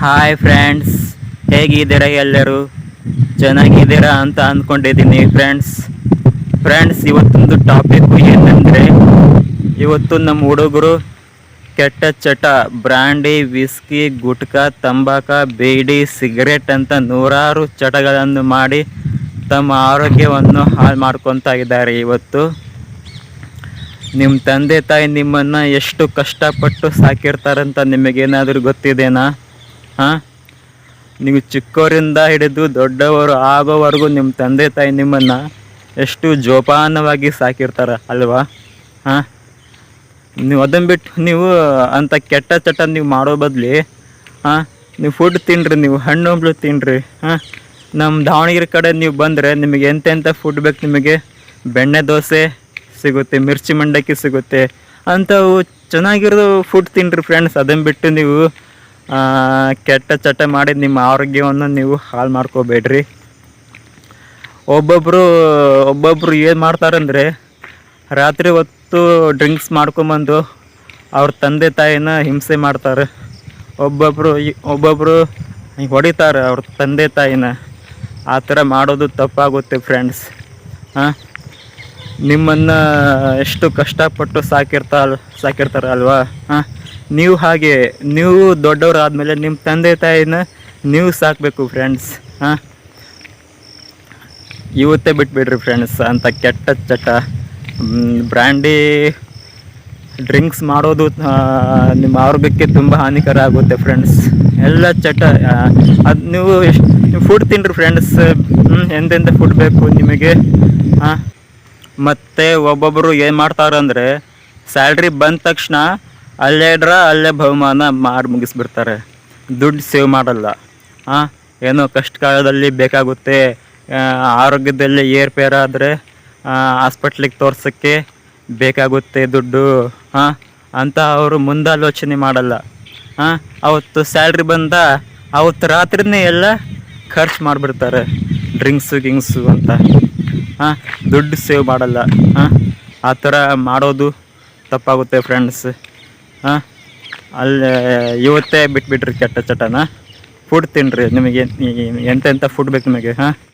Hi friends ಹೇಗಿದ್ದೀರಾ ಎಲ್ಲರೂ? ಚೆನ್ನಾಗಿದ್ದೀರಾ ಅಂತ ಅಂದ್ಕೊಂಡಿದ್ದೀನಿ ಫ್ರೆಂಡ್ಸ್ ಫ್ರೆಂಡ್ಸ್ ಇವತ್ತೊಂದು ಟಾಪಿಕ್ ಏನಂದರೆ, ಇವತ್ತು ನಮ್ಮ ಹುಡುಗರು ಕೆಟ್ಟ ಚಟ ಬ್ರಾಂಡಿ ವಿಸ್ಕಿ ಗುಟ್ಕಾ, ತಂಬಾಕ, ಬೀಡಿ ಸಿಗರೇಟ್ ಅಂತ ನೂರಾರು ಚಟಗಳನ್ನು ಮಾಡಿ ತಮ್ಮ ಆರೋಗ್ಯವನ್ನು ಹಾಳು ಮಾಡ್ಕೊತಾ ಇದ್ದಾರೆ ಇವತ್ತು. ನಿಮ್ಮ ತಂದೆ ತಾಯಿ ನಿಮ್ಮನ್ನು ಎಷ್ಟು ಕಷ್ಟಪಟ್ಟು ಸಾಕಿರ್ತಾರಂತ ನಿಮಗೇನಾದರೂ ಗೊತ್ತಿದೆನಾ? ಹಾಂ? ನೀವು ಚಿಕ್ಕವರಿಂದ ಹಿಡಿದು ದೊಡ್ಡವರು ಆಗೋವರೆಗೂ ನಿಮ್ಮ ತಂದೆ ತಾಯಿ ನಿಮ್ಮನ್ನು ಎಷ್ಟು ಜೋಪಾನವಾಗಿ ಸಾಕಿರ್ತಾರೆ ಅಲ್ವಾ? ಹಾಂ? ನೀವು ಅದನ್ನು ಬಿಟ್ಟು ನೀವು ಅಂಥ ಕೆಟ್ಟ ಚಟ ನೀವು ಮಾಡೋ ಬದಲಿ, ಹಾಂ? ನೀವು ಫುಡ್ ತಿನ್ನಿರಿ ನೀವು ಹಣ್ಣು ಹಂಪ್ಲು ತಿನ್ನಿರಿ ಹಾಂ? ನಮ್ಮ ದಾವಣಗೆರೆ ಕಡೆ ನೀವು ಬಂದರೆ ನಿಮಗೆ ಎಂತೆಂಥ ಫುಡ್ ಬೇಕು ನಿಮಗೆ? ಬೆಣ್ಣೆ ದೋಸೆ ಸಿಗುತ್ತೆ, ಮಿರ್ಚಿ ಮಂಡಕ್ಕಿ ಸಿಗುತ್ತೆ. ಅಂಥವು ಚೆನ್ನಾಗಿರೋ ಫುಡ್ ತಿನ್ನಿರಿ ಫ್ರೆಂಡ್ಸ್ ಅದನ್ನು ಬಿಟ್ಟು ನೀವು ಕೆಟ್ಟ ಚಟ ಮಾಡಿ ನಿಮ್ಮ ಆರೋಗ್ಯವನ್ನು ನೀವು ಹಾಳು ಮಾಡ್ಕೋಬೇಡ್ರಿ. ಒಬ್ಬೊಬ್ಬರು ಒಬ್ಬೊಬ್ಬರು ಏನು ಮಾಡ್ತಾರಂದರೆ, ರಾತ್ರಿ ಹೊತ್ತು ಡ್ರಿಂಕ್ಸ್ ಮಾಡ್ಕೊಂಬಂದು ಅವ್ರ ತಂದೆ ತಾಯಿನ ಹಿಂಸೆ ಮಾಡ್ತಾರೆ. ಒಬ್ಬೊಬ್ಬರು ಒಬ್ಬೊಬ್ಬರು ಹೊಡಿತಾರೆ ಅವ್ರ ತಂದೆ ತಾಯಿನ. ಆ ಥರ ಮಾಡೋದು ತಪ್ಪಾಗುತ್ತೆ ಫ್ರೆಂಡ್ಸ್. ಹಾಂ ನಿಮ್ಮನ್ನು ಎಷ್ಟು ಕಷ್ಟಪಟ್ಟು ಸಾಕಿರ್ತಾ ಸಾಕಿರ್ತಾರೆ ಅಲ್ವಾ ಹಾಂ ನೀವು ಹಾಗೆ, ನೀವು ದೊಡ್ಡವರಾದ್ಮೇಲೆ ನಿಮ್ಮ ತಂದೆ ತಾಯಿನ ನೀವು ಸಾಕಬೇಕು ಫ್ರೆಂಡ್ಸ್ ಹಾಂ? ಇವತ್ತೇ ಬಿಟ್ಬಿಡ್ರಿ ಫ್ರೆಂಡ್ಸ್ ಅಂತ ಕೆಟ್ಟ ಚಟ. ಬ್ರ್ಯಾಂಡಿ ಡ್ರಿಂಕ್ಸ್ ಮಾಡೋದು ನಿಮ್ಮ ಆರೋಗ್ಯಕ್ಕೆ ತುಂಬ ಹಾನಿಕರ ಆಗುತ್ತೆ ಫ್ರೆಂಡ್ಸ್ ಎಲ್ಲ ಚಟ ಅದು ನೀವು ಎಷ್ಟು ಫುಡ್ ತಿನ್ನಿರಿ ಫ್ರೆಂಡ್ಸ್ ಎಂದೆಂದ ಫುಡ್ ಬೇಕು ನಿಮಗೆ, ಹಾಂ? ಮತ್ತು ಒಬ್ಬೊಬ್ಬರು ಏನು ಮಾಡ್ತಾರೆ ಅಂದರೆ ಸ್ಯಾಲ್ರಿ ಬಂದ ತಕ್ಷಣ ಅಲ್ಲೇ ಇಡ್ರ ಅಲ್ಲೇ ಬಹುಮಾನ ಮಾಡಿ ಮುಗಿಸ್ಬಿಡ್ತಾರೆ. ದುಡ್ಡು ಸೇವ್ ಮಾಡಲ್ಲ. ಹಾಂ ಏನೋ ಕಷ್ಟ ಕಾಲದಲ್ಲಿ ಬೇಕಾಗುತ್ತೆ ಆರೋಗ್ಯದಲ್ಲಿ ಏರ್ಪೇರಾದರೆ ಹಾಸ್ಪಿಟ್ಲಿಗೆ ತೋರ್ಸೋಕ್ಕೆ ಬೇಕಾಗುತ್ತೆ ದುಡ್ಡು ಹಾಂ ಅಂತ ಅವರು ಮುಂದಾಲೋಚನೆ ಮಾಡಲ್ಲ. ಹಾಂ ಅವತ್ತು ಸ್ಯಾಲ್ರಿ ಬಂದ ಅವತ್ತು ರಾತ್ರಿನೇ ಎಲ್ಲ ಖರ್ಚು ಮಾಡಿಬಿಡ್ತಾರೆ. ಡ್ರಿಂಕ್ಸು ಗಿಂಗ್ಸು ಅಂತ. ಹಾಂ ದುಡ್ಡು ಸೇವ್ ಮಾಡಲ್ಲ. ಹಾಂ ಆ ಥರ ಮಾಡೋದು ತಪ್ಪಾಗುತ್ತೆ ಫ್ರೆಂಡ್ಸ್ ಹಾಂ? ಅಲ್ಲೇ ಇವತ್ತೇ ಬಿಟ್ಬಿಟ್ರಿ ಕೆಟ್ಟ ಚಟನ. ಫುಡ್ ತಿನ್ನಿರಿ ನಿಮಗೆ ಎಂತೆಂಥ ಫುಡ್ ಬೇಕು ನಿಮಗೆ ಹಾಂ?